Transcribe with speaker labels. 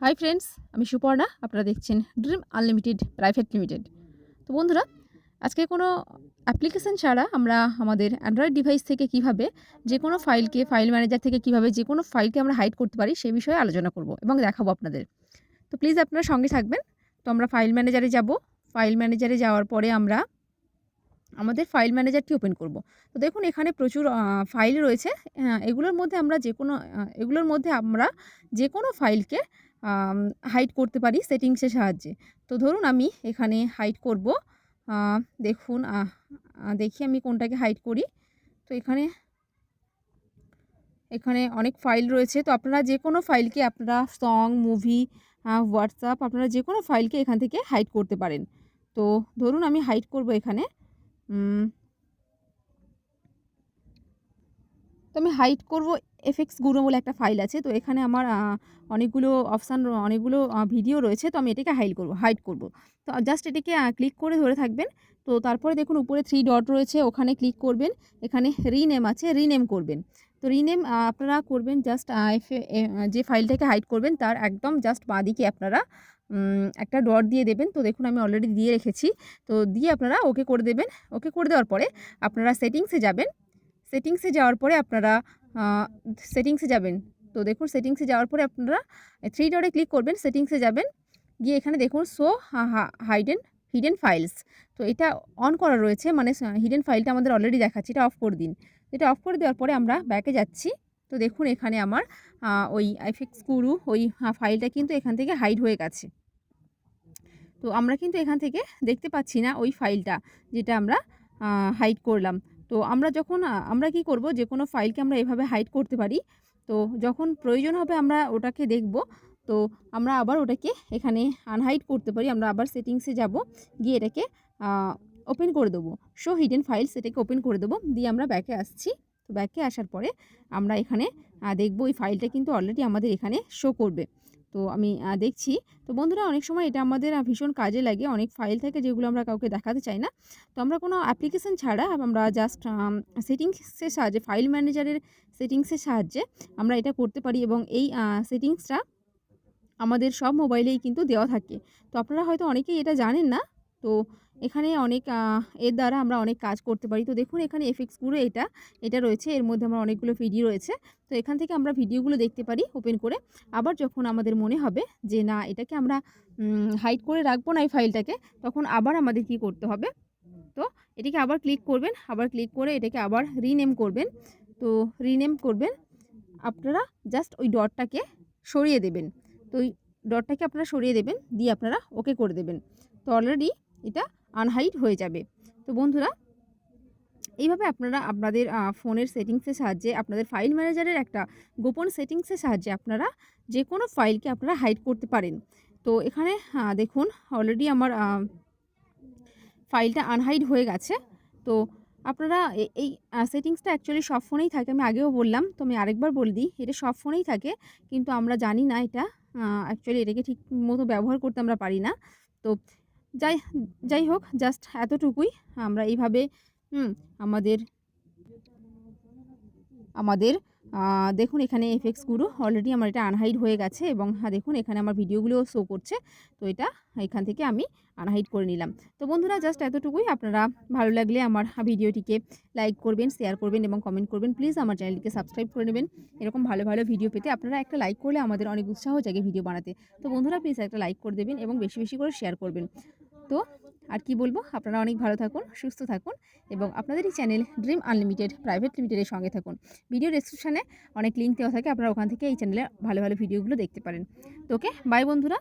Speaker 1: Hi friends আমি সুপর্ণা, আপনারা দেখছেন ড্রিম আনলিমিটেড প্রাইভেট লিমিটেড তো বন্ধুরা, আজকে কোনো অ্যাপ্লিকেশন ছাড়া আমরা আমাদের অ্যান্ড্রয়েড ডিভাইস থেকে কীভাবে যে কোনো ফাইলকে ফাইল ম্যানেজার থেকে কীভাবে যে কোনো ফাইলকে আমরা হাইড করতে পারি সে বিষয়ে আলোচনা করব এবং দেখাবো আপনাদের। তো প্লিজ আপনারা সঙ্গে থাকবেন। তো আমরা ফাইল ম্যানেজারে যাব। ফাইল ম্যানেজারে যাওয়ার পরে আমরা আমাদের ফাইল ম্যানেজারটি ওপেন করব। তো দেখুন, এখানে প্রচুর ফাইল রয়েছে। এগুলোর মধ্যে আমরা যে কোনো এগুলোর মধ্যে আমরা যে কোনো ফাইলকে হাইড করতে পারি সেটিংসের সাহায্যে। তো ধরুন, আমি এখানে হাইড করব। দেখুন দেখি আমি কোনটাকে হাইড করি। তো এখানে এখানে অনেক ফাইল রয়েছে। তো আপনারা যে কোনো ফাইলকে আপনারা সং মুভি হোয়াটসঅ্যাপ আপনারা যে কোনো ফাইলকে এখান থেকে হাইড করতে পারেন। তো ধরুন, আমি হাইড করব এখানে। তো আমি হাইড করব এফএক্স গুরু বলে একটা ফাইল আছে। তো এখানে আমার অনেকগুলো অপশান অনেকগুলো ভিডিও রয়েছে। তো আমি এটাকে হাইড করব হাইড করব। তো জাস্ট এটিকে ক্লিক করে ধরে থাকবেন। তো তারপরে দেখুন উপরে থ্রি ডট রয়েছে, ওখানে ক্লিক করবেন। এখানে রিনেম আছে রিনেম করবেন। তো রিনেম আপনারা করবেন জাস্ট যে ফাইলটাকে হাইড করবেন, তার একদম জাস্ট বাঁদিকে আপনারা একটা ডট দিয়ে দেবেন। তো দেখুন আমি অলরেডি দিয়ে রেখেছি। তো দিয়ে আপনারা ওকে করে দেবেন। ওকে করে দেওয়ার পরে আপনারা সেটিংসে যাবেন। সেটিংসে যাওয়ার পরে আপনারা সেটিংসে যাবেন। তো দেখুন সেটিংসে যাওয়ার পরে আপনারা থ্রি ডটে ক্লিক করবেন সেটিংসে যাবেন। গিয়ে এখানে দেখুন শো হাইডেন হিডেন ফাইলস তো এটা অন করা রয়েছে মানে হিডেন ফাইলটা আমাদের অলরেডি দেখাচ্ছে, এটা অফ করে দিন। এটা অফ করে দেওয়ার পরে আমরা ব্যাকে যাচ্ছি। তো দেখুন এখানে আমার ওই আইফিক্স গুরু, ওই ফাইলটা কিন্তু এখান থেকে হাইড হয়ে গেছে। তো আমরা কিন্তু এখান থেকে দেখতে পাচ্ছি না ওই ফাইলটা যেটা আমরা হাইড করলাম। তো আমরা যখন আমরা কি করব, যে কোনো ফাইলকে আমরা এভাবে হাইড করতে পারি। তো যখন প্রয়োজন হবে আমরা ওটাকে দেখব। তো আমরা আবার ওটাকে এখানে আনহাইড করতে পারি। আমরা আবার সেটিংসে যাব, গিয়ে এটাকে ওপেন করে দেবো। শো হিডেন ফাইলস এটাকে ওপেন করে দেবো। দিয়ে আমরা ব্যাকে আসছি। তো ব্যাকে আসার পরে আমরা এখানে দেখব ওই ফাইলটা কিন্তু অলরেডি আমাদের এখানে শো করবে। তো আমি দেখছি। তো বন্ধুরা, অনেক সময় এটা আমাদের ভীষণ কাজে লাগে। অনেক ফাইল থাকে যেগুলো আমরা কাউকে দেখাতে চাই না। তো আমরা কোনো অ্যাপ্লিকেশন ছাড়া আমরা জাস্ট সেটিংসের সাহায্যে ফাইল ম্যানেজারের সেটিংসের সাহায্যে আমরা এটা করতে পারি এবং এই সেটিংসটা আমাদের সব মোবাইলেই কিন্তু দেওয়া থাকে। তো আপনারা হয়তো অনেকেই এটা জানেন না। তো এখানে অনেক এর দ্বারা আমরা অনেক কাজ করতে পারি। তো দেখুন, এখানে এফেক্টসগুলো এটা এটা রয়েছে। এর মধ্যে আমার অনেকগুলো ভিডিও রয়েছে। তো এখান থেকে আমরা ভিডিওগুলো দেখতে পারি ওপেন করে। আবার যখন আমাদের মনে হবে যে না, এটাকে আমরা হাইড করে রাখব না এই ফাইলটাকে, তখন আবার আমাদের কি করতে হবে? তো এটাকে আবার ক্লিক করবেন। আবার ক্লিক করে এটাকে আবার রিনেম করবেন। তো রিনেম করবেন। আপনারা জাস্ট ওই ডটটাকে সরিয়ে দেবেন। তো ওই ডটটাকে আপনারা সরিয়ে দেবেন, দিয়ে আপনারা ওকে করে দেবেন। তো অলরেডি এটা আনহাইড হয়ে যাবে। তো বন্ধুরা, এইভাবে আপনারা আপনাদের ফোনের সেটিংসের সাহায্যে, আপনাদের ফাইল ম্যানেজারের একটা গোপন সেটিংসের সাহায্যে আপনারা যে কোনো ফাইলকে আপনারা হাইড করতে পারেন। তো এখানে দেখুন অলরেডি আমার ফাইলটা আনহাইড হয়ে গেছে। তো আপনারা এই সেটিংসটা অ্যাকচুয়ালি সব ফোনেই থাকে, আমি আগেও বললাম, তো আমি আরেকবার বলে দিই, এটা সব ফোনেই থাকে, কিন্তু আমরা জানি না এটা অ্যাকচুয়ালি এটাকে ঠিক মতো ব্যবহার করতে আমরা পারি না। তো যাই যাই হোক জাস্ট এতটুকুই। আমরা এইভাবে আমাদের আমাদের দেখুন এখানে এফেক্টসগুলো অলরেডি আমার এটা আনহাইড হয়ে গেছে এবং হ্যাঁ দেখুন এখানে আমার ভিডিওগুলোও শো করছে। তো এটা এখান থেকে আমি আনহাইড করে নিলাম। তো বন্ধুরা জাস্ট এতটুকুই। আপনারা ভালো লাগলে আমার ভিডিওটিকে লাইক করবেন শেয়ার করবেন এবং কমেন্ট করবেন। প্লিজ আমার চ্যানেলটিকে সাবস্ক্রাইব করে নেবেন। এরকম ভালো ভালো ভিডিও পেতে আপনারা একটা লাইক করলে আমাদের অনেক উৎসাহ জাগে ভিডিও বানাতে। তো বন্ধুরা প্লিজ একটা লাইক করে দেবেন এবং বেশি বেশি করে শেয়ার করবেন। তো আর কি বলব? আপনারা অনেক ভালো থাকুন, সুস্থ থাকুন এবং আপনাদের এই চ্যানেল ড্রিম আনলিমিটেড, প্রাইভেট লিমিটেডের সঙ্গে থাকুন। ভিডিও ডিসক্রিপশানে অনেক লিঙ্ক দেওয়া থাকে, আপনারা ওখান থেকে এই চ্যানেলে ভালো ভালো ভিডিওগুলো দেখতে পারেন। তোকে বাই বন্ধুরা।